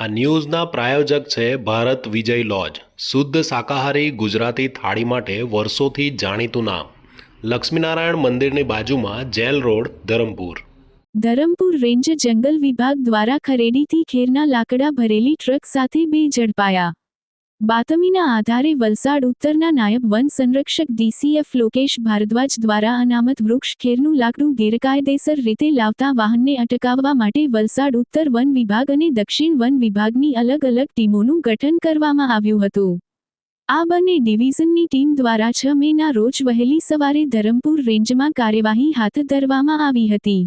આ ન્યૂઝના પ્રાયોજક છે ભારત વિજય લોજ. શુદ્ધ શાકાહારી ગુજરાતી થાળી માટે વર્ષોથી જાણીતું નામ. લક્ષ્મીનારાયણ મંદિરની બાજુમાં jail road, Dharampur. Dharampur range જંગલ વિભાગ દ્વારા ખરેડીથી ખેરના લાકડા ભરેલી ટ્રક સાથે બે ઝડપાયા. બાતમીના આધારે વલસાડ ઉત્તરના નાયબ વન સંરક્ષક ડીસીએફ લોકેશ ભારદ્વાજ દ્વારા અનામત વૃક્ષ ખેરનું લાકડું ગેરકાયદેસર રીતે લાવતા વાહનને અટકાવવા માટે વલસાડ ઉત્તર વન વિભાગ અને દક્ષિણ વન વિભાગની અલગ અલગ ટીમોનું ગઠન કરવામાં આવ્યું હતું. આ બંને ડિવિઝનની ટીમ દ્વારા છ મેના રોજ વહેલી સવારે ધરમપુર રેન્જમાં કાર્યવાહી હાથ ધરવામાં આવી હતી.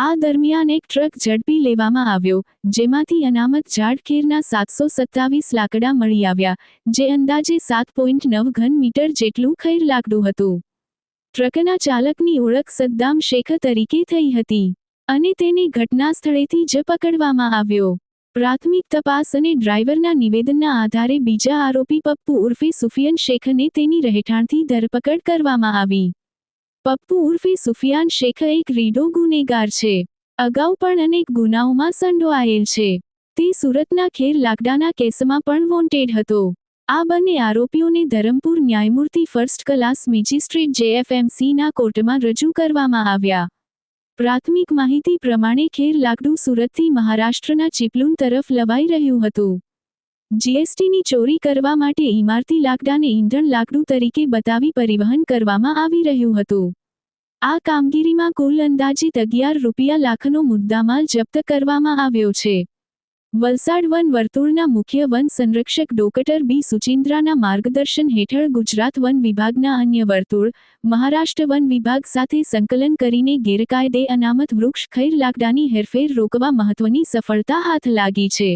આ દરમિયાન એક ટ્રક ઝડપી લેવામાં આવ્યો, જેમાંથી અનામત ઝાડખેરના સાતસો સત્તાવીસ લાકડા મળી આવ્યા, જે અંદાજે સાત પોઈન્ટ નવ ઘન મીટર જેટલું ખૈર લાકડું હતું. ટ્રકના ચાલકની ઓળખ સદ્દામ શેખ તરીકે થઈ હતી અને તેને ઘટના સ્થળેથી જ પકડવામાં આવ્યો. પ્રાથમિક તપાસ અને ડ્રાઈવરના નિવેદનના આધારે બીજા આરોપી પપ્પુ ઉર્ફે સુફિયન શેખને તેની રહેઠાણથી ધરપકડ કરવામાં આવી. પપ્પુ ઉર્ફે સુફિયાન શેખ એક રીડો ગુનેગાર છે. અગાઉ પણ અનેક ગુનાઓમાં સંડોવાયેલ છે. તે સુરતના ખેર લાકડાના કેસમાં પણ વોન્ટેડ હતો. આ બંને આરોપીઓને ધરમપુર ન્યાયમૂર્તિ ફર્સ્ટ ક્લાસ મેજિસ્ટ્રેટ જેએફએમસીના કોર્ટમાં રજૂ કરવામાં આવ્યા. પ્રાથમિક માહિતી પ્રમાણે ખેર લાકડું સુરતથી મહારાષ્ટ્રના ચીપલુન તરફ લવાઈ રહ્યું હતું. જીએસટીની ચોરી કરવા માટે ઇમારતી લાકડાને ઈંધણ લાકડું તરીકે બતાવી પરિવહન કરવામાં આવી રહ્યું હતું. આ કામગીરીમાં કુલ અંદાજિત અગિયાર રૂપિયા લાખનો મુદ્દામાલ જપ્ત કરવામાં આવ્યો છે. વલસાડ વન વર્તુળના મુખ્ય વન સંરક્ષક ડોકટર બી. સુચિન્દ્રાના માર્ગદર્શન હેઠળ ગુજરાત વન વિભાગના અન્ય વર્તુળ, મહારાષ્ટ્ર વન વિભાગ સાથે સંકલન કરીને ગેરકાયદે અનામત વૃક્ષ ખૈર લાકડાની હેરફેર રોકવા મહત્વની સફળતા હાથ લાગી છે.